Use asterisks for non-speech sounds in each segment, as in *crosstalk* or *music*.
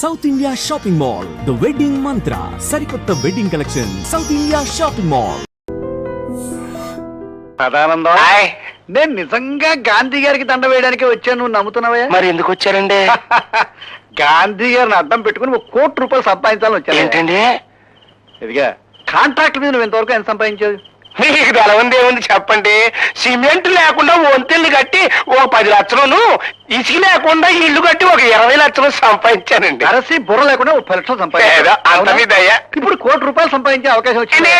South India shopping mall the wedding mantra సరికొత్త wedding collection South India shopping mall Sadanandam. నేను నిజంగా గాంధీ గారికి దండ వేయడానికి వచ్చాను నువ్వు నమ్ముతున్నావా మరి ఎందుకు వచ్చారండి? *laughs* గాంధీ గారిని అడ్డం పెట్టుకుని ఒక కోటి రూపాయలు సంపాదించాలని వచ్చాను. ఏంటండి? ఇదిగా కాంట్రాక్ట్ మీద నువ్వు ఇంతవరకు ఎంత సంపాదించావు? మీకు తెలవంది ఏముంది చెప్పండి? సిమెంట్ లేకుండా వంతెల్ని కట్టి ఒక పది లక్షలను ఇసుక లేకుండా ఇల్లు కట్టి ఒక ఇరవై లక్షలు సంపాదించానండి. అరసి బుర్ర లేకుండా ఒక పది లక్షలు అంత? మీద అయ్యా. ఇప్పుడు కోటి రూపాయలు సంపాదించే అవకాశం వచ్చింది.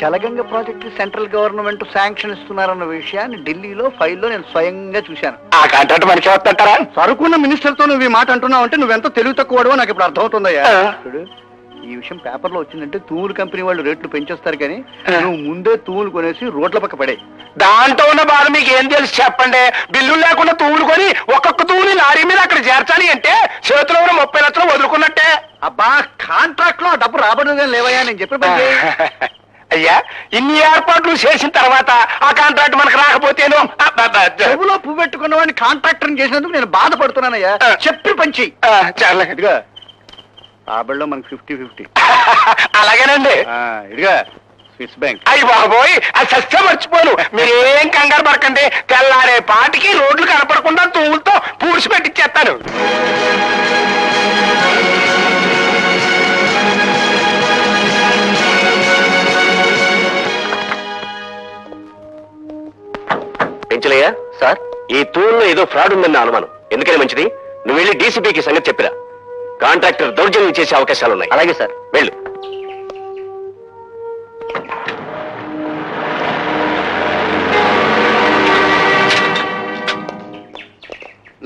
Jalaganga project central government sanction ఇస్తున్నారన్న విషయాన్ని ఢిల్లీలో ఫైల్లో నేను స్వయంగా చూశాను. ఆ కాంట్రాక్ట్ మనకి వస్తుంటారా సరుకున్న మినిస్టర్తో నువ్వు ఈ మాట అంటున్నావు అంటే నువ్వెంత తెలివి తక్కువడో నాకు ఇప్పుడు అర్థమవుతుందయ్యా. ఈ విషయం పేపర్లో వచ్చిందంటే తూములు కంపెనీ వాళ్ళు రేట్లు పెంచేస్తారు కానీ. నువ్వు ముందే తూములు కొనేసి రోడ్ల పక్క పడే దాంట్లో ఉన్న బాధ మీకు ఏం తెలుసు చెప్పండి బిల్లులు లేకుండా తూములు కొని ఒక్కొక్క తూముని లారీ మీద అక్కడ చేర్చాలి అంటే చేతిలో ఉన్న ముప్పై లక్షలు వదులుకున్నట్టే అబ్బా కాంట్రాక్ట్లో ఆ డబ్బు రాబడదుగా లేవయ్యా నేను చెప్పిన పని చేయి. *laughs* అయ్యా ఇన్ని ఏర్పాట్లు చేసిన తర్వాత ఆ కాంట్రాక్ట్ మనకు రాకపోతేను అబ్బబ్బ. చెవులో పువ్వు పెట్టుకున్న వాడిని కాంట్రాక్టర్ చేసినందుకు నేను బాధపడుతున్నానయ్యా. చెప్పి పంచి ఆ, చాలే. ఇదిగా రాబడిలో మనకి ఫిఫ్టీ ఫిఫ్టీ. అలాగేనండి. ఇదిగా స్విస్ బ్యాంక్. అయ్యి బాబోయ్ అది సత్యం మర్చిపోను. మీరేం కంగారు పడకండి. తెల్లారే పాటికి రోడ్లు కనపడకుండా తూములతో పూడ్చి పెట్టిచ్చేస్తాను. పెంచలయ్యా. సార్? ఈ తూరులో ఏదో ఫ్రాడ్ ఉందన్న అనుమానం. ఎందుకని మంచిది? నువ్వు వెళ్ళి డీసీపీకి సంగతి చెప్పిరా. కాంట్రాక్టర్ దౌర్జన్యం చేసే అవకాశాలు ఉన్నాయి. అలాగే సార్. వెళ్ళు.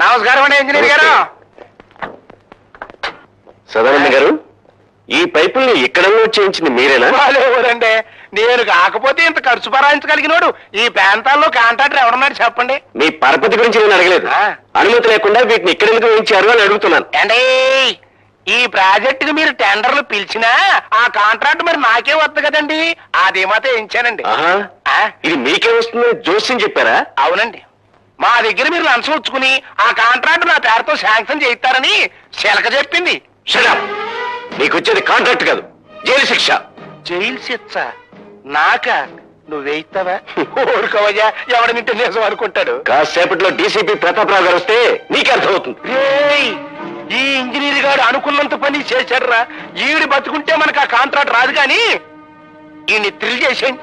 నమస్కారం అండి ఇంజనీర్ గారు. సదానంద గారు ఈ పైపుల్ని ఇక్కడ చేయించింది మీరేనా? వాళ్ళెవరండి నేను కాకపోతే ఇంత ఖర్చు భరాయించగలిగినోడు ఈ ప్రాంతాల్లో కాంట్రాక్టర్ ఎవరున్నాడు చెప్పండి. మీ పరపతి గురించి నేను అడగలేదు. అనుమతి లేకుండా వీటిని ఇక్కడ ఎందుకు వేయించారు అని అడుగుతున్నాను. అండి ఈ ప్రాజెక్టుకి మీరు టెండర్లు పిలిచినా ఆ కాంట్రాక్ట్ మరి నాకే వద్దు కదండి. అది మాత్రం ఇచ్చానండి ఆ, ఇది మీకే వస్తుందని జోస్యం చెప్పారా? అవునండి. మా దగ్గర మీరు లంచం ఉంచుకుని ఆ కాంట్రాక్ట్ నా పేరుతో శాంక్షన్ చేయిస్తారని శిలక చెప్పింది. షడప్ నీకు వచ్చేది కాంట్రాక్ట్ కాదు. జైలు శిక్ష. జైలు శిక్ష? నాక? నువ్వేయిస్తావా ఊరుకోవయ్యా ఎవడ నింటే నిజం అనుకుంటాడు? కాసేపట్లో డీసీపీ ప్రతాపరావు గారు వస్తే నీకే అర్థమవుతుంది. రేయ్ ఈ ఇంజనీర్ గారు అనుకున్నంత పని చేశాడురా. ఈవిడి బతుకుంటే మనకు ఆ కాంట్రాక్ట్ రాదు కానీ ఈయన్ని థ్రిల్ చేసేయండి.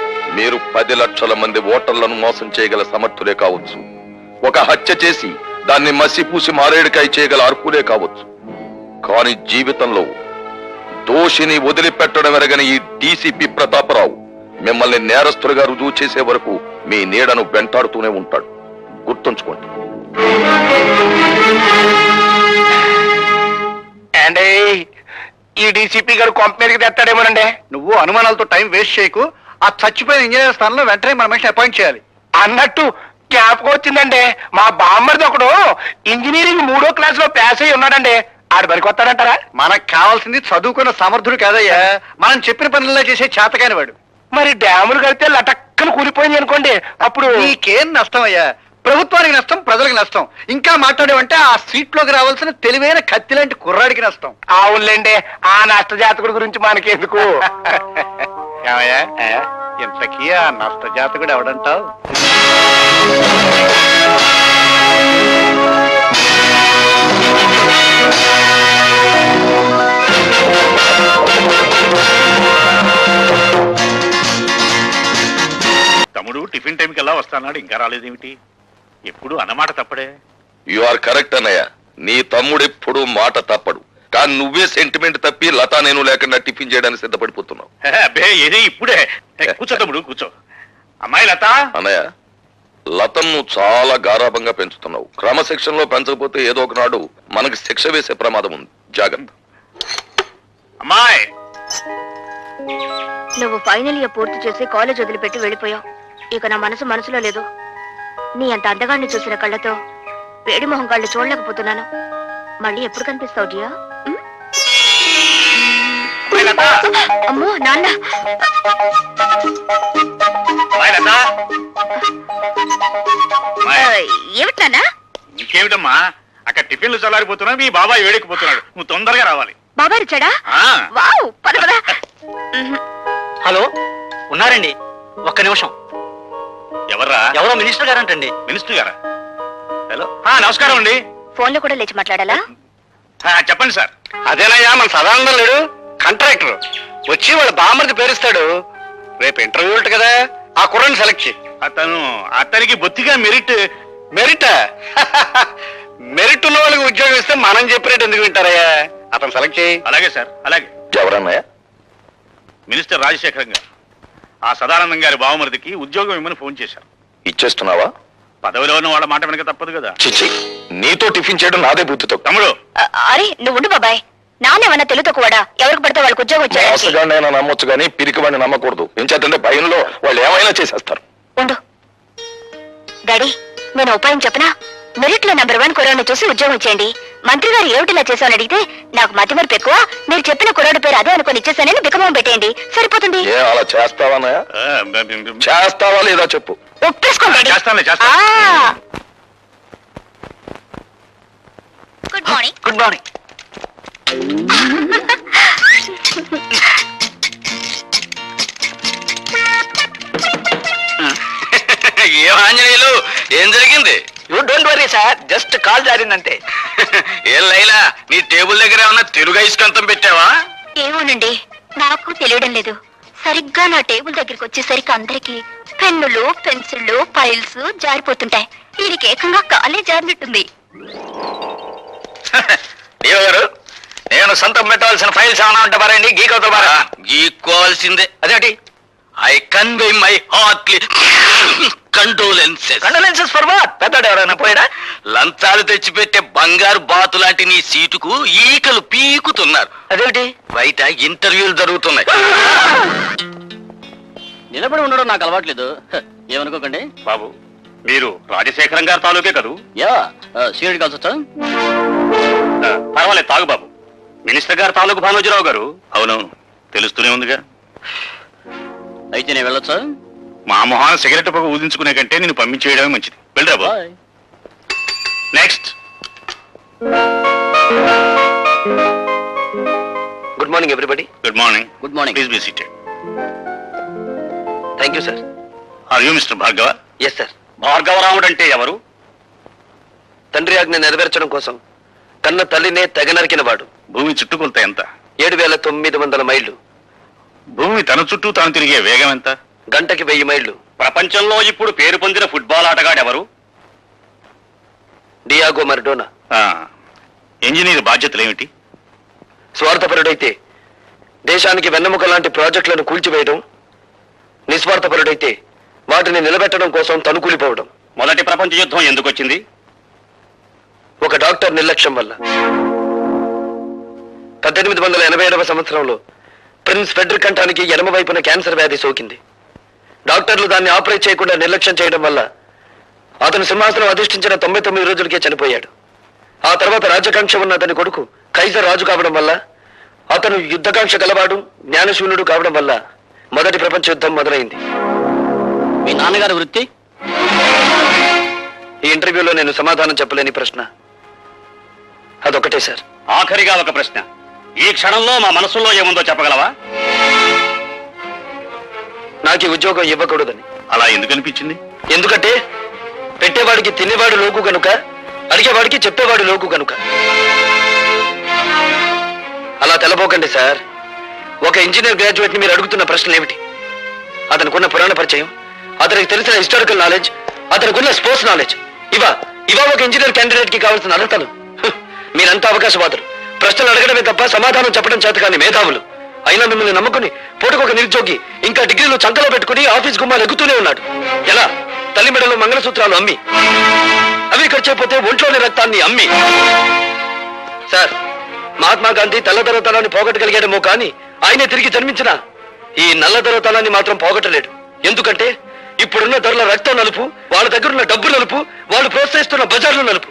మీరు పది లక్షల మంది ఓటర్లను మోసం చేయగల సమర్థులే కావచ్చు. ఒక హత్య చేసి దాన్ని మసిపూసి మారేడుకాయ చేయగల అర్హులే కావచ్చు. కానీ జీవితంలో దోషిని వదిలిపెట్టడం ఎరగని ఈ డీసీపీ ప్రతాపరావు మిమ్మల్ని నేరస్తులుగా రుజువు చేసే వరకు మీ నీడను వెంటాడుతూనే ఉంటాడు. గుర్తుంచుకోండి. ఈ డీసీపీ గారు కొంప మీదకి తెస్తాడేమోనండి. నువ్వు అనుమానాలతో టైం వేస్ట్ చేయకు. ఆ చచ్చిపోయిన ఇంజనీర్ స్థానంలో వెంటనే మన మనిషిని అపాయింట్ చేయాలి. అన్నట్టు జ్ఞాపకం వచ్చిందండి. మా బామ్మర్ది ఒకడు ఇంజనీరింగ్ మూడో క్లాస్లో పాస్ అయి ఉన్నాడండి. ఆడు వస్తాడంటారా? మనకు కావాల్సింది చదువుకున్న సమర్థుడు కాదయ్యా. మనం చెప్పిన పనుల్లో చేసే చేతకాని వాడు. మరి డ్యాములు కడితే లటక్కన కూలిపోయింది అనుకోండి. అప్పుడు నీకేం నష్టం అయ్యా? ప్రభుత్వానికి నష్టం ప్రజలకు నష్టం. ఇంకా మాట్లాడేవంటే ఆ సీట్లోకి రావాల్సిన తెలివైన కత్తి లాంటి కుర్రాడికి నష్టం. అవునులేండి. ఆ నష్ట జాతకుడి గురించి మనకెందుకు? *laughs* ఏమయ్యా? ఇంతకీ ఆ నష్ట జాతకుడు ఎవడంటావు? తమ్ముడు టిఫిన్ టైంకి ఎలా వస్తాన్నాడు? ఇంకా రాలేదేమిటి? ఎప్పుడు అన్నమాట తప్పడే. యు ఆర్ కరెక్ట్ అన్నయ్య. నీ తమ్ముడు ఎప్పుడు మాట తప్పడు. కానీ నువ్వే సెంటిమెంట్ తప్పి లతా నేను లేకుండా టిఫిన్ చేయడానికి సిద్ధపడిపోతున్నావు. హే, అబ్బే ఏది ఇప్పుడే? కూర్చో తమ్ముడు కూర్చో. అమ్మాయి లత? అన్నయ్య లతను నువ్వు చాలా గారాభంగా పెంచుతున్నావు. క్రమశిక్షణలో పెంచకపోతే ఏదో ఒకనాడు మనకి శిక్ష వేసే ప్రమాదం ఉంది. జాగ్రత్త. అమ్మాయి! నువ్వు ఫైనల్ ఇయర్ పూర్తి చేసి కాలేజ్ వదిలిపెట్టి వెళ్ళిపోయావు. ఇక నా మనసు మనసులో లేదు. నీ అంత అందగాన్ని చూసిన కళ్ళతో వేడి మొహం కళ్ళు చూడలేకపోతున్నాను. మళ్ళీ ఎప్పుడు కనిపిస్తావు డియా లత అమ్మో నాన్న. ఏమిటి నాన్న? ఇంకేమిటమ్మా? అక్కడ టిఫిన్లు చల్లారిపోతున్నా మీ బాబాయ్ వేడెక్కిపోతున్నాడు నువ్వు తొందరగా రావాలి. బాబాయ్ వచ్చాడా? ఆ. వావ్ పద. హలో ఉన్నారండి. ఒక్క నిమిషం. ఎవర్రా? ఎవరో మినిస్టర్ గారంటండి. మినిస్టర్ గారా? హలో. ఆ, నమస్కారం అండి. ఫోన్లో కూడా లేచి మాట్లాడాలా? ఆ, చెప్పండి సార్. అదేనయ్యా మన సదానందం లేడు. కాంట్రాక్టర్. వచ్చి వాళ్ళ బామ్మర్ది పేరుస్తాడు. రేపు ఇంటర్వ్యూ ఉంటుంది కదా ఆ కుర్రని సెలెక్ట్ చేయి అతను అతనికి బొత్తిగా మెరిట్. మెరిట్? *laughs* మెరిట్ ఉన్న వాళ్ళకి ఉద్యోగం ఇస్తే మనం చెప్పినట్టు ఎందుకు వింటారయ్యా? అతను సెలెక్ట్ చేయి అలాగే సార్ అలాగే. ఎవరన్నయ్య? మినిస్టర్ రాజశేఖరం గారు. ఆ సదానందం గారి బావమరిదికి ఉద్యోగం ఇమ్మని ఫోన్ చేశారు. ఇచ్చేస్తున్నావా? పదవిలో ఉన్న వాళ్ళ మాట వెనక తప్పదు కదా. చిచ్చి నీతో టిఫిన్ చేయడం నాదే బుద్ధితో. తమ్ముడు. అరే నువ్వు ఉండు బాబాయ్. నాన్నేమన్నా తెలుతో కూడా ఎవరికి పడితే వాళ్ళకి ఉద్యోగం వచ్చాడు మోసగాడినైనా నమ్మొచ్చు కానీ పిరికి వాడిని నమ్మకూడదు. ఏం చేద్దంటే భయంలో వాళ్ళు ఏమైనా చేసేస్తారు. ఉండు. డాడీ నేను ఉపాయం చెప్పనా? మెరిట్లో నెంబర్ వన్ కురాడు చూసి ఉద్యోగం ఇచ్చేయండి మంత్రి గారు ఏమిటిలా చేశామని అడిగితే నాకు మతి మరపు ఎక్కువ. మీరు చెప్పిన కురాడు పేరు అదే అనుకుని ఇచ్చేసానని బికమం పెట్టేయండి. సరిపోతుంది. ఏ అలా చేస్తావా అన్నయ్య? చేస్తావా లేదా చెప్పు. ఒప్పేసుకోండి. చేస్తానులే, చేస్తాను. గుడ్ మార్నింగ్ గుడ్ మార్నింగ్ ఏం ఆంజనేయులు? ఏం జరిగింది? You don't worry sir just call జారిందంటే ఏం లైలా? నీ టేబుల్ దగ్గర ఏమన్నా తెలుగు ఐస్కంతం పెట్టావా? ఏమోనండి నాకు తెలియడం లేదు. సరిగ్గా నా టేబుల్ దగ్గరికి వచ్చేసరికి అందరికి పెన్నులు పెన్సిళ్ళు ఫైల్స్ జారిపోతుంటాయి. వీరికి ఏకంగా కాలే జారినట్టుంది. *laughs* గారు నేను సొంతం పెట్టవలసిన ఫైల్స్ ఏమైనా ఉంటే మరండి గీకవుతా గీక్కోవాల్సిందే అదేంటి? I convey my heartly condolences condolences for what పెద్దడు ఎవరైనా పోయాడా? లంచాలు తెచ్చిపెట్టే బంగారు బాతు లాంటి నీ సీటుకు ఈకలు పీకుతున్నారు. అదేంటి? బయట ఇంటర్వ్యూలు జరుగుతున్నాయి. నిలబడి ఉండడం నాకు అలవాట్లేదు. హ, ఏమనుకోకండి. బాబు మీరు రాజశేఖరం గారి తాలూకే కదూ? యా సీరియడ్ కాల్స్ వచ్చా ఆ, పర్వాలేదు తాగు బాబు. మినిస్టర్ గారు తాలూకు భానోజీరావు గారు. అవును తెలుస్తూనే ఉందిగా. అయితే నేను వెళ్ళొచ్చా? మా మొహాన సిగరెట్ పొగ ఊదించుకునే కంటే నేను పంపించేయడమే మంచిది. వెళ్ళరా boy. Next good morning everybody good morning good morning please be seated thank you sir are you mister Bhargava yes sir Bhargavaramudu అంటే ఎవరు? తండ్రి ఆజ్ఞ నెరవేర్చడం కోసం కన్న తల్లినే తెగ నరికిన వాడు భూమి చుట్టుకొలత ఎంత? ఏడు వేల తొమ్మిది వందల మైళ్ళు. భూమి తన చుట్టూ తాను తిరిగే వేగం ఎంత? గంటకి వెయ్యి మైళ్ళు. ప్రపంచంలో ఇప్పుడు పేరు పొందిన ఫుట్బాల్ ఆటగాడు ఎవరు డియాగో మర్డోనా. ఇంజనీర్ బాధ్యతలు ఏమిటి స్వార్థపరుడైతే దేశానికి వెన్నెముక లాంటి ప్రాజెక్టులను కూల్చివేయడం నిస్వార్థపరుడైతే వాటిని నిలబెట్టడం కోసం తనుకూలిపోవడం. మొదటి ప్రపంచ యుద్ధం ఎందుకు వచ్చింది ఒక డాక్టర్ నిర్లక్ష్యం వల్ల. పద్దెనిమిది వందల ఎనభై ఏడవ సంవత్సరంలో ప్రిన్స్ ఫెడ్రిక్ కంఠానికి ఎడమ వైపున క్యాన్సర్ వ్యాధి సోకింది. డాక్టర్లు దాన్ని ఆపరేట్ చేయకుండా నిర్లక్ష్యం చేయడం వల్ల అతను సింహాసనం అధిష్ఠించిన తొంభై తొమ్మిది రోజులకే చనిపోయాడు. ఆ తర్వాత రాజకాంక్ష ఉన్న అతని కొడుకు కైజర్ రాజు కావడం వల్ల అతను యుద్ధకాంక్ష గలవాడు జ్ఞానశూన్యుడు కావడం వల్ల మొదటి ప్రపంచ యుద్ధం మొదలైంది. మీ నాన్నగారి వృత్తి? ఈ ఇంటర్వ్యూలో నేను సమాధానం చెప్పలేని ప్రశ్న. అదొకటే సార్. ఆఖరిగా ఒక ప్రశ్న. ఈ క్షణంలో మా మనసులో ఏముందో చెప్పగలవా? నాకు ఈ ఉద్యోగం ఇవ్వకూడదని. అలా ఎందుకు అనిపించింది? ఎందుకంటే పెట్టేవాడికి తినేవాడు లోకు కనుక అడిగేవాడికి చెప్పేవాడు లోకు కనుక అలా తెలబోకండి సార్. ఒక ఇంజనీర్ గ్రాడ్యుయేట్ని మీరు అడుగుతున్న ప్రశ్నలు ఏమిటి? అతనికున్న పురాణ పరిచయం అతనికి తెలిసిన హిస్టారికల్ నాలెడ్జ్ అతనికున్న స్పోర్ట్స్ నాలెడ్జ్. ఇవా ఇవా ఒక ఇంజనీర్ క్యాండిడేట్కి కావాల్సిన అర్హతలు మీరంతా అవకాశవాదులు. ప్రశ్నలు అడగడమే తప్ప సమాధానం చెప్పడం చేత కాని మేధావులు. అయినా మిమ్మల్ని నమ్ముకుని పూటకు ఒక నిరుద్యోగి ఇంకా డిగ్రీలు చంకలో పెట్టుకుని ఆఫీస్ గుమ్మాలు ఎక్కుతూనే ఉన్నాడు. ఎలా? తల్లి మెడలో మంగళసూత్రాలు అమ్మి. అవి ఖర్చైపోతే ఒంట్లోని రక్తాన్ని అమ్మి. సార్ మహాత్మా గాంధీ తెల్లదొరతనాన్ని పోగొట్టగలిగాడేమో కానీ ఆయనే తిరిగి జన్మించిన ఈ నల్లదొరతనాన్ని మాత్రం పోగొట్టలేడు. ఎందుకంటే ఇప్పుడున్న ధరల రక్తం నలుపు వాళ్ళ దగ్గరున్న డబ్బు నలుపు వాళ్ళు ప్రోత్సహిస్తున్న బజార్లు నలుపు.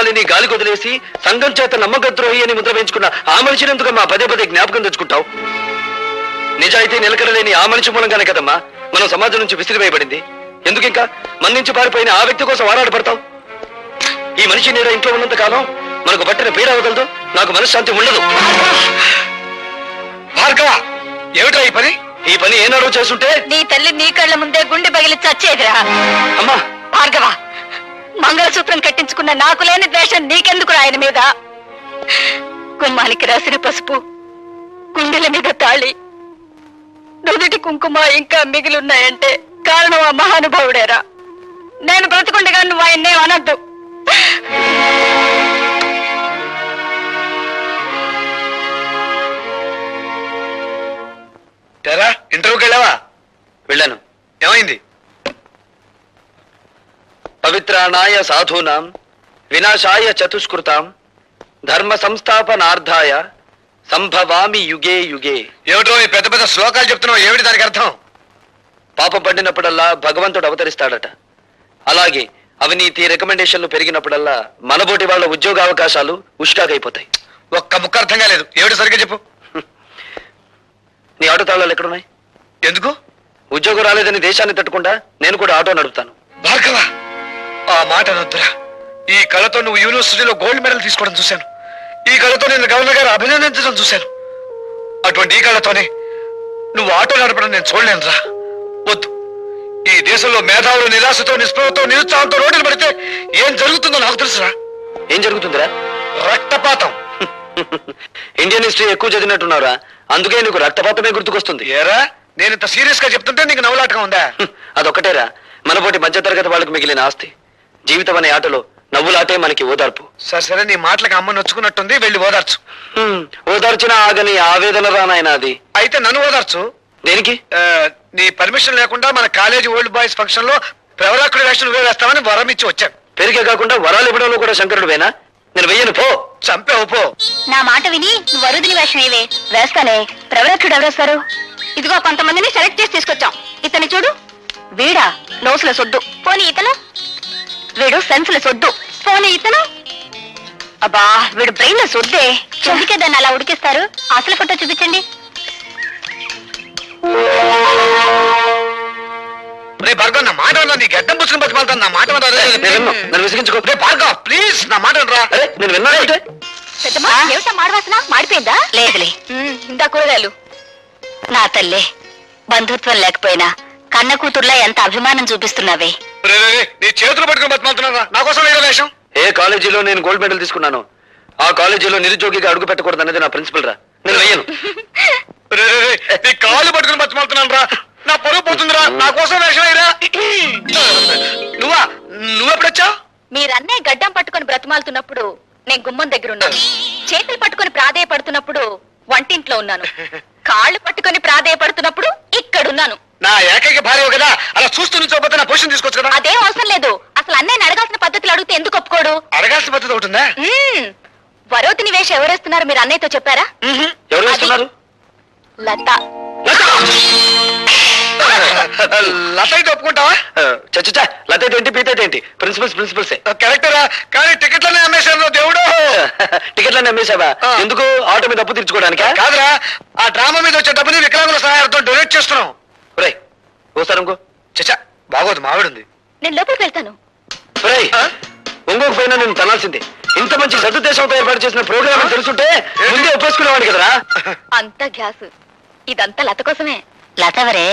ఇల్లాలిని గాలి కొదిలేసి సంఘం చేత నమ్మకద్రోహి అని ముద్ర వేయించుకున్న ఆ మనిషిని ఎందుకు మా పదే పదే జ్ఞాపకం తెచ్చుకుంటావు? నిజాయితీ నిలకడలేని ఆ మనిషి మూలంగానే కదమ్మా. మనం సమాజం నుంచి విసిరివేయబడింది ఎందుకు ఇంకా మన నుంచి పారిపోయిన ఆ వ్యక్తి కోసం ఆరాటపడతావు ఈ మనిషి నీడ ఇంట్లో ఉన్నంత కాలం మనకు పట్టిన పీడ వదలదు నాకు మనశ్శాంతి ఉండదు. భార్గవ ఏమిటా ఈ పని? ఈ పని ఏనాడో చేస్తుంటే? నీ తల్లి నీ కళ్ళ ముందే గుండె పగిలి చచ్చేదిరా. అమ్మా! భార్గవ! మంగళసూత్రం కట్టించుకున్న నాకు లేని ద్వేషం నీకెందుకు ఆయన మీద? గుమ్మానికి రాసిన పసుపు గుండెల మీద తాళి. నుదుటి కుంకుమ ఇంకా మిగిలిన్నాయంటే కారణం ఆ మహానుభావుడేరా. నేను బ్రతుకుండగా నువ్వు ఆయన్నే అనద్దు. పవిత్రాణాయ సాధూనాం వినాశాయ చతుష్కృతాం ధర్మ సంస్థాపనార్థాయ సంభవామి యుగే యుగే. ఏమిటో ఈ పెద్ద పెద్ద శ్లోకాలు చెప్తున్నావు? ఏమిటి దానికి అర్థం? పాపం పడినప్పుడల్లా భగవంతుడు అవతరిస్తాడట. అలాగే అవినీతి రికమెండేషన్లు పెరిగినప్పుడల్లా మనబోటి వాళ్ళ ఉద్యోగ అవకాశాలు ఉష్టాగైపోతాయి. ఒక్క ముక్క అర్థం కాలేదు. ఏమిటి సరిగ్గా చెప్పు? నీ ఆటో తాళాలు ఎక్కడున్నాయి? ఎందుకు? ఉద్యోగం రాలేదని దేశాన్ని తట్టుకుండా నేను కూడా ఆటో నడుపుతాను భార్గవ! ఆ మాట అనొద్దురా ఈ కళతో నువ్వు యూనివర్సిటీలో గోల్డ్ మెడల్ తీసుకోవడం చూశాను. ఈ కళతో నిన్ను గవర్నర్ గారు అభినందించడం చూశాను. అటువంటి ఈ కళతోనే నువ్వు ఆటో నడపడం నేను చూడలేనురా. వద్దు. ఈ దేశంలో మేధావులు నిరాశతో నిస్పృహతో నిరుత్సాహంతో రోడ్డున పడితే ఏం జరుగుతుందో నాకు తెలుసురా. ఏం జరుగుతుందిరా? రక్తపాతం. ఇండియన్ హిస్టరీ ఎక్కువ చదివినట్టున్నారా అందుకే నీకు రక్తపాతమే గుర్తుకొస్తుంది. ఏరా? నేను ఇంత సీరియస్గా చెప్తుంటే నీకు నవ్వులాటగా ఉందా? హ్మ్, అదొక్కటేరా. మనపోటి మధ్యతరగతి వాళ్ళకి మిగిలిన ఆస్తి. జీవితం అనే ఆటలో నవ్వులాటే మనకి ఓదార్పు. సరే సరే నీ మాటలకు అమ్మ నొచ్చుకున్నట్టుంది వెళ్ళి ఓదార్చు. హ్మ్, ఓదార్చిన ఆగని ఆవేదన రానాయన అది? అయితే నన్ను ఓదార్చు. దేనికి? ఆ, నీ పర్మిషన్ లేకుండా మన కాలేజీ ఓల్డ్ బాయ్స్ ఫంక్షన్లో ప్రవరాకుడి వేషం నువ్వే వేస్తామని వరం ఇచ్చి వచ్చాను. పెరిగే కాకుండా వరాలు ఇవ్వడంలో కూడా శంకరుడు వేనా? నేను వెయ్యను పో. చంపావు పో. నా మాట విని నువ్వు వరుదిని వేషం ఏవే? వేస్తానే. ప్రవరక్షుడు ఎవరేస్తారు? ఇదిగో కొంతమందిని సెలెక్ట్ చేసి తీసుకొచ్చాం. ఇతని చూడు. వీడా నోసుల సొద్దు. పోనీ ఇతను? వీడు సెన్సుల సొద్దు. పోనీ ఇతను? అబ్బా వీడు బ్రెయిన్ సొద్దే. ఎందుకే దాన్ని అలా ఉడికిస్తారు? అసలు ఫోటో చూపించండి. రే భార్గవ్ నా మాట వినరా? నీ గడ్డం పుచ్చుకుని బతిమాలతాను. నా మాట వినరా? రే, నేను విన్ను. నన్ను విసిగించుకో. రే భార్గవ్ ప్లీజ్ నా మాట వినరా? అరే నేను విన్నానంటే పెద్దమ్మా ఏమిటా మాడవాసన మాడిపోయిందా? లేదులే. ఇందా కూరగాయలు. నా తల్లే బంధుత్వం లేకపోయినా కన్న కూతుర్లా ఎంత అభిమానం చూపిస్తున్నావే. నీ చేతులు పట్టుకుని బతిమాలుతున్నారా నా కోసం వేరే వేషం? ఏ కాలేజీలో నేను గోల్డ్ మెడల్ తీసుకున్నాను ఆ కాలేజీలో నిరుద్యోగిగా అడుగు పెట్టకూడదు అనేది నా ప్రిన్సిపల్ రా. నేను వెయ్యను. *laughs* నీ కాళ్ళు పట్టుకుని బతిమాలుతున్నాను రా నా పరువు పోతుందిరా. నా కోసం వేషం వేయరా. *clears throat* నువ్వా? నువ్వెప్పుడొచ్చావు మీరన్నే గడ్డం పట్టుకొని బ్రతిమాలుతున్నప్పుడు నేను గుమ్మం దగ్గర ఉన్నాను. చేతులు పట్టుకొని ప్రాధేయపడుతున్నప్పుడు వంటింట్లో ఉన్నాను. *laughs* కాళ్ళు పట్టుకొని ప్రాధేయపడుతున్నప్పుడు ఇక్కడున్నాను. నా ఏకైక భార్య కదా అలా చూస్తూ నుంచోపోతే నా పొజిషన్ తీసుకోవచ్చు కదా? అదేం అవసరం లేదు. అసలు అన్నయ్యని అడగాల్సిన పద్ధతులు అడిగితే ఎందుకు ఒప్పుకోడు? అడగాల్సిన పద్ధతి ఒకటి ఉందా. వరోతిని వేషం ఎవరేస్తున్నారు మీరు అన్నయ్యతో చెప్పారా? ఎవరు వేస్తున్నారు? లత. లత! అయితే ఒప్పుకుంటావా చచ్చా లతేటి ఏంటి పీతేటి ఏంటి? ప్రిన్సిపల్స్ ప్రిన్సిపల్సే కరెక్టరా కానీ టికెట్లనే అమ్మేశారు దేవుడు. టికెట్లన్నీ అమ్మేశావా. ఎందుకు? ఆటో మీద అప్పు తీర్చుకోవడానికా? కాదురా ఆ డ్రామా మీద వచ్చే డబ్బుని వికలాంగుల సహాయంతో డొనేట్ చేస్తున్నాం. ఒరేయ్ ఓసారి ఇంకో చచ్చా బాగోదు మావిడుంది. నేను లోపలికి వెళ్తాను. ఒరేయ్ ఒంగోకు పోయినా నేను తనాల్సిందే ఇంత మంచి సదుద్దేశంతో ఏర్పాటు చేసిన ప్రోగ్రామ్ తెలుసుంటే ముందే ఒప్పేసుకునేవాడిని కదరా. అంతా గ్యాస్. ఇదంతా లత కోసమే. లత ఎవరే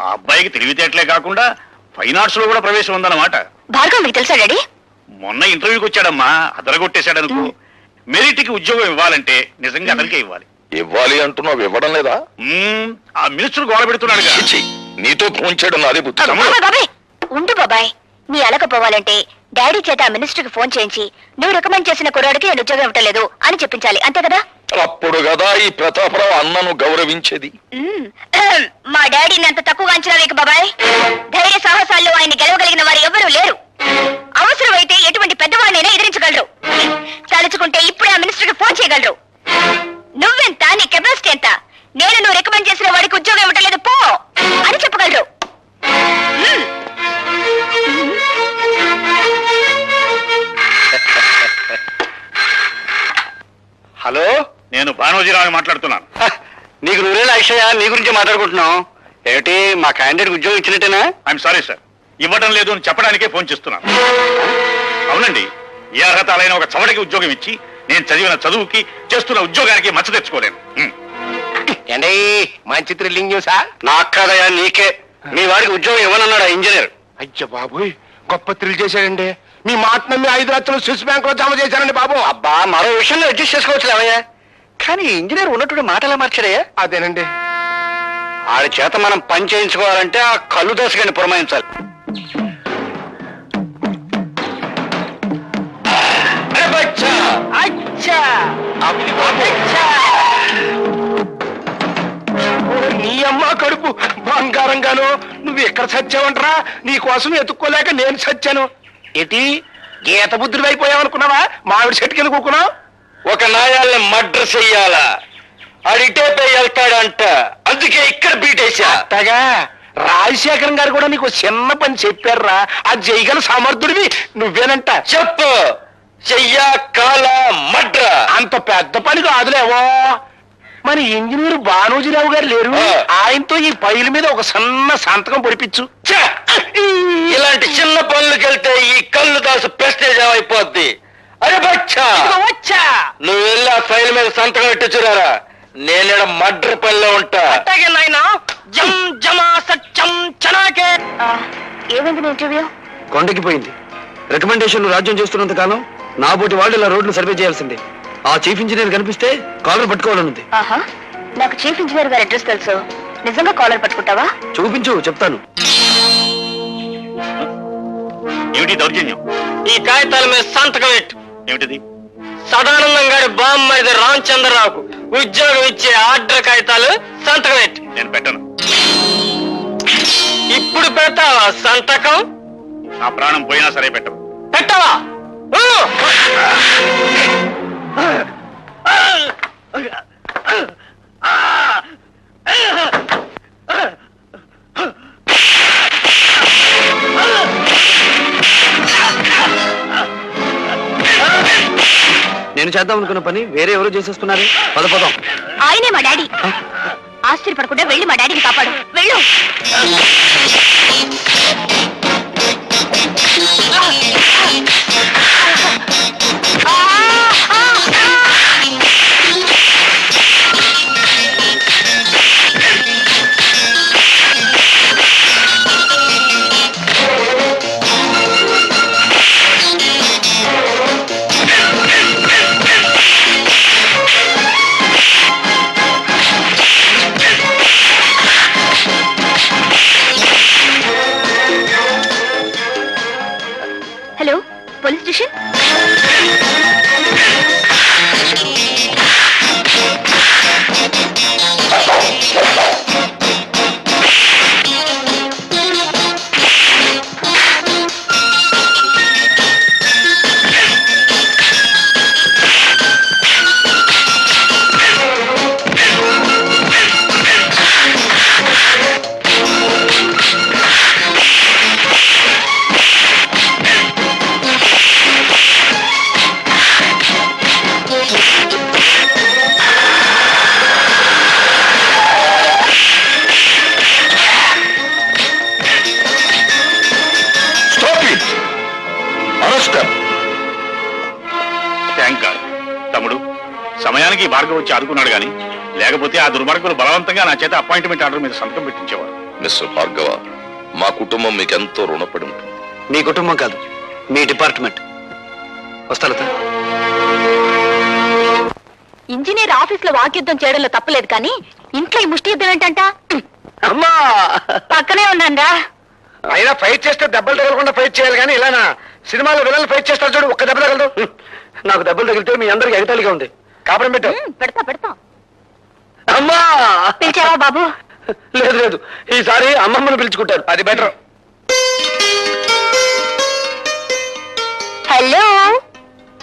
ఆ అబ్బాయికి తెలివితేటలే కాకుండా ఫైన్ ఆర్ట్స్లో కూడా ప్రవేశం ఉందన్నమాట. భార్గవ్ మీకు తెలుసా డాడీ? మొన్న ఇంటర్వ్యూకి వచ్చాడమ్మా అదరగొట్టేశాడు అనుకో మెరిట్కి ఉద్యోగం ఇవ్వాలంటే నిజంగా అతనికే ఇవ్వాలి. ఇవ్వాలి అంటున్నావు ఇవ్వడం లేదా? మ్మ్, ఆ మినిస్టర్ గోడ పెడుతున్నాడుగా. ఇచ్చి నీతో ఫోన్ చేయడం నాదే బుద్ధి. ఉండు బాబాయ్. నీ అలకపోవాలంటే డాడీ చేత ఆ మినిస్టర్కి ఫోన్ చేయించి నువ్వు రికమెండ్ చేసిన కుర్రాడికి నేను ఉద్యోగం ఇవ్వట్లేదు అని చెప్పించాలి. అంతే కదా? అప్పుడు కదా ఈ ప్రతాపరావు అన్నను గౌరవించేది. మ్మ్. మా డాడీని అంత తక్కువగా అంచనా వేయకు బాబాయ్. ధైర్య సాహసాల్లో ఆయన గెలవగలిగిన వారు ఎవరూ లేరు. అవసరమైతే ఎటువంటి పెద్దవాడినైనా ఎదిరించగలరు. తలుచుకుంటే ఇప్పుడే ఆ మినిస్టర్కి ఫోన్ చేయగలరు. నువ్వెంత నీ కెపాసిటీ ఎంత? నేను నువ్వు రికమెండ్ చేసిన వాడికి ఉద్యోగం ఇవ్వట్లేదు పో! అని చెప్పగలరు. మ్మ్. హలో? నేను భానోజీరావు మాట్లాడుతున్నాను. నీకు నువ్వేలా అక్షయ? నీ గురించి మాట్లాడుకుంటున్నాం ఏమిటి మా క్యాండిడేట్ ఉద్యోగం ఇచ్చినట్టేనా? ఐఎమ్ సారీ సార్ ఇవ్వడం లేదు అని చెప్పడానికే ఫోన్ చేస్తున్నాను. అవునండి ఏ అర్హత అయిన ఒక చవటికి ఉద్యోగం ఇచ్చి నేను చదివిన చదువుకి చేస్తున్న ఉద్యోగానికి మచ్చ తెచ్చుకోలేను. ఏంటి మంచి థ్రిల్లింగ్ న్యూసా? నాకు కాదయా నీకే. మీ వాడికి ఉద్యోగం ఇవ్వనన్నాడు ఆ ఇంజనీర్? అయ్య బాబోయ్ గొప్ప థ్రిల్ చేశాడండి. మీ మాట నమ్మి ఐదు లక్షలు స్విస్ బ్యాంక్లో జమ చేశారండి బాబు. అబ్బా మరో విషయంలో అడ్జస్ట్ చేసుకోవచ్చు అవయ్యా కానీ ఇంజనీర్ ఉన్నట్టు మాట ఎలా మార్చాడయ్యా? అదేనండి. ఆడి చేత మనం పని చేయించుకోవాలంటే ఆ కళ్ళు దశగాని పురమాయించాలి. అచ్చా. అచ్చా. నీ అమ్మ కడుపు. బంగారంగాను నువ్వు ఎక్కడ చచ్చావంటరా నీ కోసం ఎత్తుక్కోలేక నేను చచ్చాను ఏంటి? గీత బుద్ధుడు అయిపోయావనుకున్నావా? మామిడి చెట్టుకెళ్ళి కూకున్నావు? ఒక నాయాల్ని మర్డర్ చెయ్యాలా? అడిటే పోయి వెళ్తాడంట. అందుకే ఇక్కడ బీటేశా. అట్టగా రాజశేఖరం గారు కూడా నీకు చిన్న పని చెప్పారురా. అది చేయగల సమర్థుడివి నువ్వేనంట. చెప్పు. చెయ్యా కాల మడ్ర. అంత పెద్ద పని కాదులేవో. మరి ఇంజనీర్ బానోజీరావు గారు లేరు. ఆయనతో ఈ పైల మీద ఒక సన్న సంతకం పొడిపించు! ఇలాంటి చిన్న పనులకెళ్తే ఈ కళ్ళు దాసు ప్రెస్టేజ్ అయిపోద్ది అరే బచ్చా! నువ్వు వెళ్ళి ఆ ఫైల్ మీద సంతకం పెట్టించురారా నేను మడ్ర పనిలో ఉంటా. అట్టాగే నాయనా. జం జమా సత్యం చనాకే. ఏమైంది నీ ఇంటర్వ్యూ? కొండకి పోయింది రికమెండేషన్లు రాజ్యం చేస్తున్నంత కాలం నా బోటి వాళ్ళు ఇలా రోడ్లు సర్వే చేయాల్సిందే. ఆ చీఫ్ ఇంజనీర్ కనిపిస్తే కాలర్ పట్టుకోవాలనుంది ఆహా నాకు చీఫ్ ఇంజనీర్ గారి అడ్రస్ తెలుసు. నిజంగా కాలర్ పట్టుకుంటావా? చూపించు చెప్తాను. ఏమిటి దౌర్జన్యం? ఈ కాగితాల మీద సంతకం పెట్టు. ఏమిటిది? సదానందం గారి బామ్మది రామచంద్రరావుకు ఉద్యోగం ఇచ్చే ఆర్డర్ కాగితాలు సంతకం పెట్టు. నేను పెట్టను. ఇప్పుడు పెడతావా సంతకం? నా ప్రాణం పోయినా సరే పెట్టవా? ఊ! నేను చేద్దాం అనుకున్న పని వేరే ఎవరో చేసేస్తున్నారు పద పదం. ఆయనే మా డాడీ. ఆశ్చర్యపడకుండా వెళ్ళి మా డాడీని కాపాడు. వెళ్ళు. భార్గవ్ వచ్చి ఆదుకున్నాడు గాని లేకపోతే ఆ దుర్మార్గులు బలవంతంగా నా చేత అపాయింట్మెంట్ ఆర్డర్ మీద సంతకం పెట్టించేవారు. మిస్టర్ భార్గవ మా కుటుంబం మీకు ఎంతో రుణపడి ఉంటుంది. మీ కుటుంబం కాదు మీ డిపార్ట్మెంట్. వస్తా లత ఇంజనీర్ ఆఫీస్లో వాక్యుద్ధం చేయడంలో తప్పలేదు కానీ ఇంట్లో ఈ ముష్టి యుద్ధం ఏంటంట? అమ్మా! పక్కనే ఉన్నాన్రా. అయినా ఫైట్ చేస్తే దెబ్బలు తగలకుండా ఫైట్ చేయాలి కానీ ఇలానా? సినిమాలో విలన్లు ఫైట్ చేస్తారు చూడు ఒక్క దెబ్బ తగలదు. నాకు దెబ్బలు తగిలితే మీ అందరికి ఎగతాళిగా ఉంది. కాపురం పెట్టు. పెడతా పెడతా. అమ్మా! పిలిచావా బాబు? లేదు లేదు. ఈసారి అమ్మమ్మను పిలుచుకుంటారు. అది బెటర్ హలో?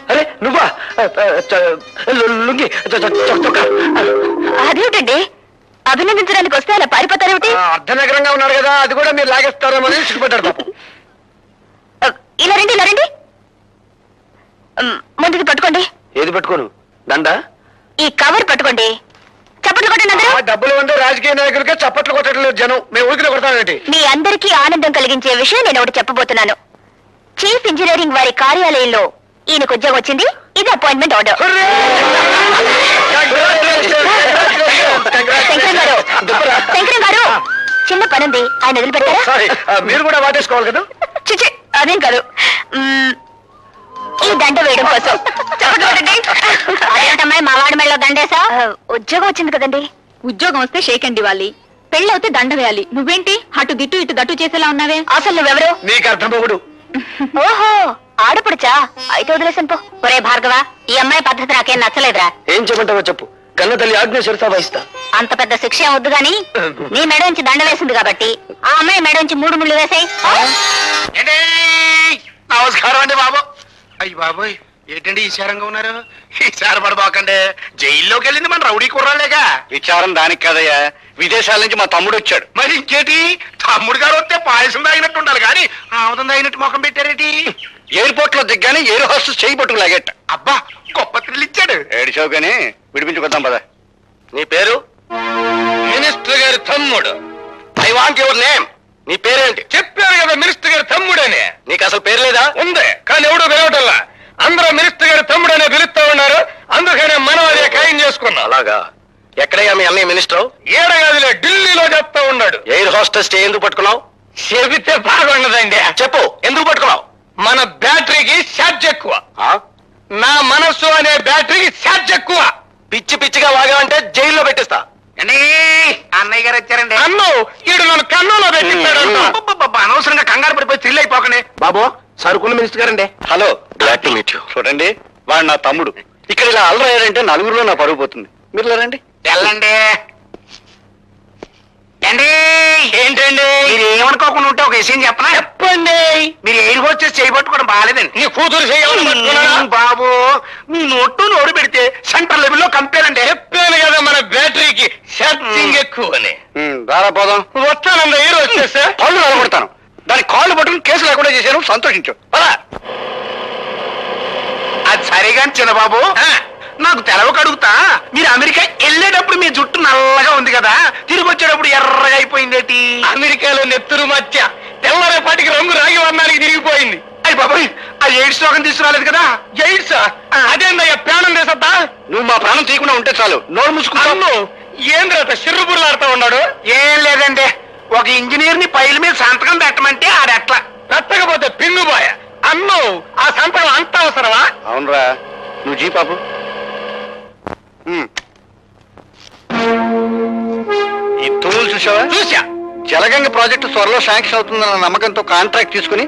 అరే నువ్వా? లుంగి. అదేమిటండి? అభినందించడానికి వస్తే అలా పారిపోతారేమిటి? అర్ధనగరంగా ఉన్నారు కదా అది కూడా మీరు లాగేస్తారేమో అని సిగ్గుపడ్డారు పాపం. ఆ, ఇలా రండి ఇలా రండి. ముందుది పట్టుకోండి. ఏది పట్టుకోను? దండ? ఈ కవర్ పట్టుకోండి. చప్పట్లు కొట్టండి డబ్బులు ఉండే రాజకీయ నాయకులకే చప్పట్లు కొట్టడం లేదు జనం. మేము ఊరికి కొడతామేంటి? మీ అందరికీ ఆనందం కలిగించే విషయం నేను ఒకటి చెప్పబోతున్నాను. చీఫ్ ఇంజనీరింగ్ వారి కార్యాలయంలో ఈయనకు ఉద్యోగం వచ్చింది. ఇది అపాయింట్మెంట్ ఆర్డర్. శంకరం గారు శంకరం గారు చిన్న పనుంది. ఆయన వదిలిపెట్టారా? మీరు కూడా వాటేసుకోవాలి కదా? చిచి అదేం కాదు. మ్మ్, ఈ దండ వేయడం కోసం. అదేంటమ్మాయి మా వాడి మెళ్ళలో దండేసా? ఉద్యోగం వచ్చింది కదండి. ఉద్యోగం వస్తే షేక్ అండ్ ఇవ్వాలి పెళ్ళవుతే దండ వేయాలి. నువ్వేంటి? అటు దిట్టు ఇటు దట్టు చేసేలా ఉన్నావే? అసలు నువ్వెవరు? నీకు అర్థమవుడు ఓహో ఆడపడుచా? అయితే వదిలేసాను పో. ఒరే భార్గవ ఈ అమ్మాయి పద్ధతి నాకేం నచ్చలేదురా. ఏం చెప్పంటావో చెప్పు. కన్న తల్లి ఆజ్ఞ శిరసా వహిస్తా. అంత పెద్ద శిక్ష ఏం వద్దు గాని నీ మెడ నుంచి దండ వేసింది కాబట్టి ఆ అమ్మాయి మెడ నుంచి మూడు ముళ్ళు వేసాయి. నమస్కారం అండి బాబు. అయ్యి బాబోయ్ ఏంటండి ఈశారంగా ఉన్నారు? ఈసారి పడబోకండి. జైల్లోకి వెళ్ళింది మన రౌడీ కుర్రాలేగా విచారం దానికి కదయ్యా. విదేశాల నుంచి మా తమ్ముడు వచ్చాడు. మరి ఇంకేటి? తమ్ముడు గారు వస్తే పాయసం తాగినట్టు ఉండాలి కానీ ఆముదం తాగినట్టు ముఖం పెట్టారేటి? ఎయిర్పోర్ట్లో దిగ్గానే ఎయిర్ హోస్టెస్ చేయి పట్టుకు లాగేట. అబ్బా గొప్ప థ్రిల్ ఇచ్చాడు. ఏడిచావు కానీ విడిపించుకొద్దాం పద. నీ పేరు? మినిస్టర్ గారి తమ్ముడు. I want your name. నీ పేరేంటి? చెప్పారు కదా మినిస్టర్ గారి తమ్ముడని. నీకు అసలు పేరు లేదా? ఉంది. కానీ ఎవడు పిలవటల్లా అందరూ మినిస్టర్ గారి తమ్ముడనే పిలుస్తా ఉన్నారు. అందుకనే మనం అదే ఖాయం చేసుకున్నాం. అలాగా. ఎక్కడయ్యా మీ అన్నయ్య మినిస్టర్? ఏడగదిలో ఢిల్లీలో చెప్తా ఉన్నాడు. ఎయిర్ హోస్టెస్ ఎందుకు పట్టుకున్నావు? చెబితే బాగుండదండి. చెప్పు ఎందుకు పట్టుకున్నావు? మన బ్యాటరీకి ఛార్జ్ ఎక్కువ. నా మనస్సు అనే బ్యాటరీకి ఛార్జ్ ఎక్కువ. పిచ్చి పిచ్చిగా వాగావంటే జైల్లో పెట్టిస్తా. అన్నయ్య గారు వచ్చారండి. అన్ను ఈడు నన్ను కన్నులో అనవసరంగా కంగారు పడిపోయి థ్రిల్ అయిపోకనే బాబు సరుకున్న మినిస్టర్ గారండి. Hello glad to meet you చూడండి వాడు నా తమ్ముడు. ఇక్కడ ఇలా అల్లరయ్యారంటే నలుగురిలో నా పరుగు పోతుంది. మీరు రండి. వెళ్ళండి. ఏంటి? ఏంటండి? మీరు ఏమనుకోకుండా ఉంటే ఒక విషయం చెప్పనా? చెప్పండి. మీరు ఎయిర్ హోస్టెస్ చేయబట్టుకోవడం బాగాలేదండి. నీ కూతురు చేయాలి బాబు మీ నోట్టు నోరు పెడితే సెంటర్ లెవెల్లో కంపేర్ అంటే చెప్పాను కదా మన బ్యాటరీకి. ఛార్జింగ్ ఎక్కువ అని. దారా పోదాం. వస్తానండి ఎయిర్ వచ్చేస్తే పళ్ళు నిలబడతాను దాని కాళ్ళు పట్టుకుని కేసు లేకుండా చేశాను సంతోషించు. అది సరిగా చిన్నబాబు నాకు తెలవక అడుగుతా. మీరు అమెరికా వెళ్ళేటప్పుడు మీ జుట్టు నల్లగా ఉంది కదా తిరిగి వచ్చేటప్పుడు ఎర్రగా అయిపోయిందేటి అమెరికాలో నెత్తురు మధ్య తెల్లరేపాటికి రంగు రాగి వర్ణానికి తిరిగిపోయింది. అయ్యి బాబాయ్ ఆ ఎయిడ్స్ రోగం తీసుకురాలేదు కదా? ఎయిడ్స్? అదేందయ్యా ప్రాణం చేసద్దా నువ్వు మా ప్రాణం తీయకుండా ఉంటే చాలు. నోరు మూసుకుంటాను అన్ను ఏంద్రత సిర్రుబుర్లాడుతూ ఉన్నాడు? ఏం లేదండి. ఒక ఇంజనీర్ని పైల మీద సంతకం పెట్టమంటే ఆడెట్లా పెట్టకపోతే పిన్నుబాయ అన్ను ఆ సంతకం అంత అవసరమా? అవునరా. నువ్వు జీ పాపు. ఈ తూములు చూసావా? చూసా జలగంగ ప్రాజెక్టు త్వరలో శాంక్షన్ అవుతుందన్న నమ్మకంతో కాంట్రాక్ట్ తీసుకుని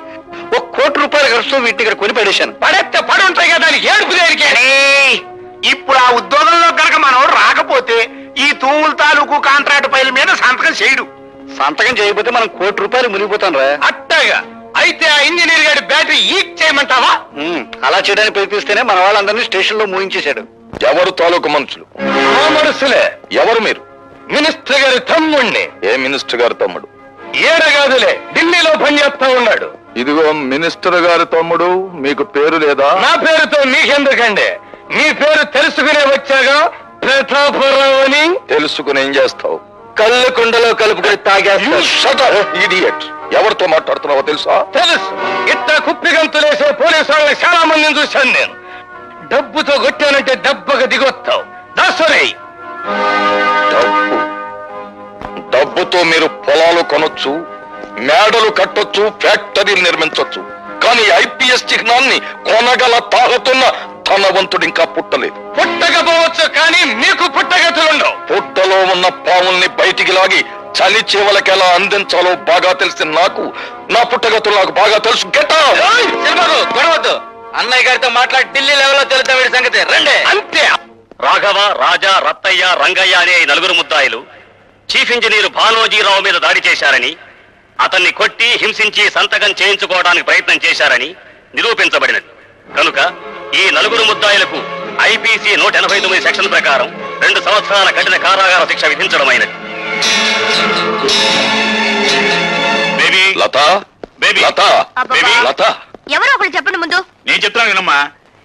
ఒక కోటి రూపాయలు ఖర్చుతో వీటిని ఇక్కడ కొని పడేశాను. పడెత్తే పడి ఉంటాయి కదా దానికి ఏడుపు దేనికి? ఇప్పుడు ఆ ఉద్యోగంలో గనక మనోడు రాకపోతే ఈ తూముల తాలూకు కాంట్రాక్ట్ పైల మీద సంతకం చేయడు. సంతకం చేయకపోతే మనం కోటి రూపాయలు మునిగిపోతాం రా అట్టగా. అయితే ఆ ఇంజనీర్ గారి బ్యాటరీ ఈక్ చేయమంటావా? అలా చేయడానికి ప్రయత్నిస్తేనే మన వాళ్ళందరినీ స్టేషన్లో మూయించేశాడు. ఎవరు తాలూకు మనుషులు? మా మనసులే ఎవరు మీరు? మినిస్టర్ గారి తమ్ముణ్ణి. ఏ మినిస్టర్ గారి తమ్ముడు? ఏడగాదులే ఢిల్లీలో పనిచేస్తా ఉన్నాడు. ఇదిగో మినిస్టర్ గారి తమ్ముడు మీకు పేరు లేదా? నా పేరుతో మీకెందుకండి? మీ పేరు తెలుసుకునే వచ్చాగా ప్రతాపరావు అని తెలుసుకుని ఏం చేస్తావు? కళ్ళు కుండలో కలుపుకొని తాగేస్తా. ఇడియట్ ఎవరితో మాట్లాడుతున్నావో తెలుసా? తెలుసు. ఇట్ట కుప్పి గంతులేసే పోలీసు వాళ్ళని చాలా మందిని చూశాను నేను. డబ్బుతో కొట్టానంటే దెబ్బగా దిగొత్తావు. దాసరే! డబ్బు. డబ్బుతో మీరు పొలాలు కొనొచ్చు మేడలు కట్టొచ్చు ఫ్యాక్టరీలు నిర్మించొచ్చు. కానీ ఐపీఎస్ చిహ్నాన్ని కొనగల తాగుతున్న ధనవంతుడు ఇంకా పుట్టలేదు. పుట్టకపోవచ్చు కానీ మీకు పుట్టగతులుండవు పుట్టలో ఉన్న పాముల్ని బయటికి లాగి చలి చేవలకి ఎలా అందించాలో బాగా తెలిసిన నాకు నా పుట్టగతులు నాకు బాగా తెలుసు. గెట్ గొడవద్దు. అన్నయ్య గారితో మాట్లాడి ఢిల్లీ లెవెల్లో తెలుతా వీడి సంగతి. రండి. అంతే. రాఘవ రాజా రత్తయ్య రంగయ్య అనే నలుగురు ముద్దాయిలు చీఫ్ ఇంజనీర్ భానోజీరావు మీద దాడి చేశారని అతన్ని కొట్టి హింసించి సంతకం చేయించుకోవడానికి ప్రయత్నం చేశారని నిరూపించబడినది. కనుక ఈ నలుగురు ముద్దాయిలకు ఐపీసీ నూట ఎనభై తొమ్మిది సెక్షన్ ప్రకారం రెండు సంవత్సరాల కఠిన కారాగార శిక్ష విధించడమైనది. Baby. Latha? Baby. Latha. Baby. Latha? ఎవరో ఒకరు చెప్పండి ముందు. నేను చెప్తున్నాను వినమ్మా.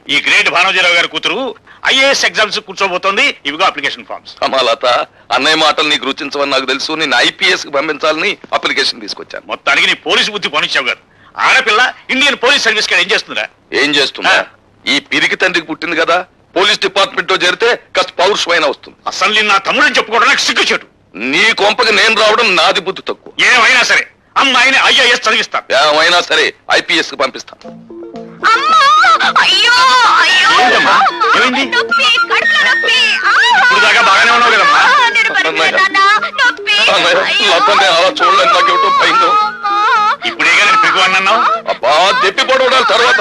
ఈ గ్రేట్ భానోజీరావు గారి కూతురు ఐఏఎస్ ఎగ్జామ్స్ కూర్చోబోతోంది. ఇవిగో అప్లికేషన్ ఫామ్స్. అమ్మా లత అన్నయ్య మాటలు నీకు రుచించవని నాకు తెలుసు. నేను ఐపీఎస్కి పంపించాలని అప్లికేషన్ తీసుకొచ్చాను. మొత్తానికి నీ పోలీసు బుద్ధి పనిచ్చావు గారు ఆడపిల్ల ఇండియన్ పోలీస్ సర్వీస్కి ఏం చేస్తుందా ఏం చేస్తున్నా. ఈ పిరికి తండ్రికి పుట్టింది కదా. పోలీస్ డిపార్ట్మెంట్లో చేరితే కాస్త పౌరుషమైన వస్తుంది. అసలు నిన్న నా తమ్ముడని చెప్పుకోవడం నాకు సిగ్గుచేటు. నీ కొంపకి నేను రావడం నాది బుద్ధి తక్కువ. ఏమైనా సరే అమ్మాయిని ఐఏఎస్ చదివిస్తాను ఏమైనా సరే ఐపీఎస్కి పంపిస్తాను ఏంటమ్మా? ఏమైంది? ఇప్పుడు దాకా బాగానే ఉన్నావు కదమ్మా? అలా నాకేమిటో భయంగా ఉంది. నేను అన్నావు? అబ్బా దెప్పి పడవడాలి తర్వాత.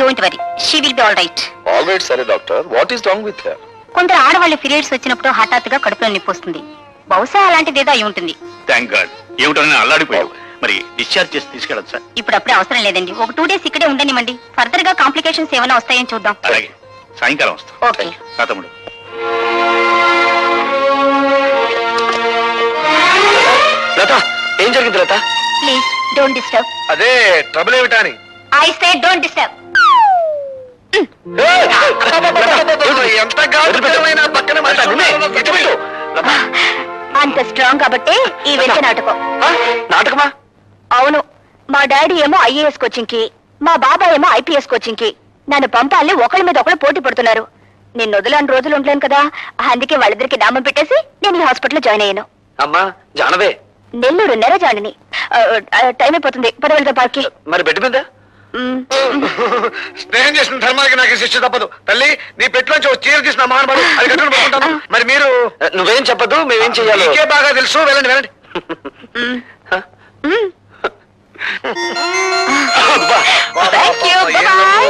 Don't worry she will be all right alright సరే doctor. What is wrong with her కొందరు ఆడవాళ్ళ పీరియడ్స్ వచ్చినప్పుడు హఠాత్తుగా కడుపులో నొప్పి వస్తుంది బహుశా అలాంటిది ఏదో అయి ఉంటుంది. థ్యాంక్ గాడ్ ఏమిటో నేను అల్లాడిపోయావు. మరి డిశ్చార్జ్ చేసి తీసుకెళ్ళచ్చు? ఇప్పుడు అప్పుడే అవసరం లేదండి. ఒక టూ డేస్ ఇక్కడే ఉండనివ్వండి ఫర్దర్గా కాంప్లికేషన్స్ ఏమైనా వస్తాయని చూద్దాం. అలాగే. సాయంకాలం వస్తా. ఓకే నా తమ్ముడు. లత ఏం జరిగింది లత? ప్లీజ్ డోంట్ డిస్టర్బ్ అదే ట్రబుల్ ఏమిటా అని? ఐ సే డోంట్ డిస్టర్బ్ ఎంత పక్కన. అంత స్ట్రాంగ్ కాబట్టి ఈ వెంట నాటకం. నాటకమా? అవును మా డాడీ ఏమో ఐఏఎస్ కోచింగ్కి మా బాబాయ్ ఏమో ఐపీఎస్ కోచింగ్కి నన్ను పంపాలని ఒకళ్ళ మీద ఒకళ్ళు పోటీ పడుతున్నారు. నేను వదిలేని రోజులు ఉండలేను కదా. అందుకే వాళ్ళిద్దరికి నామం పెట్టేసి నేను ఈ హాస్పిటల్లో జాయిన్ అయ్యాను. అమ్మా జానవే. నెల్లూరు నెర జాయిని టైం అయిపోతుంది. పద వెళ్తా పార్కి మరి బెడ్ మీద? స్నేహం చేసిన ధర్మానికి నాకు శిక్ష తప్పదు. తల్లి నీ పెట్టులోంచి ఒక చీర తీసిన మహానుభావుడు అది కట్టుకుని పడుకుంటాను మరి మీరు? నువ్వేం చెప్పదు మేమేం చెయ్యాలి. ఇంకే బాగా తెలుసు. వెళ్ళండి వెళ్ళండి. Thank you. Bye-bye.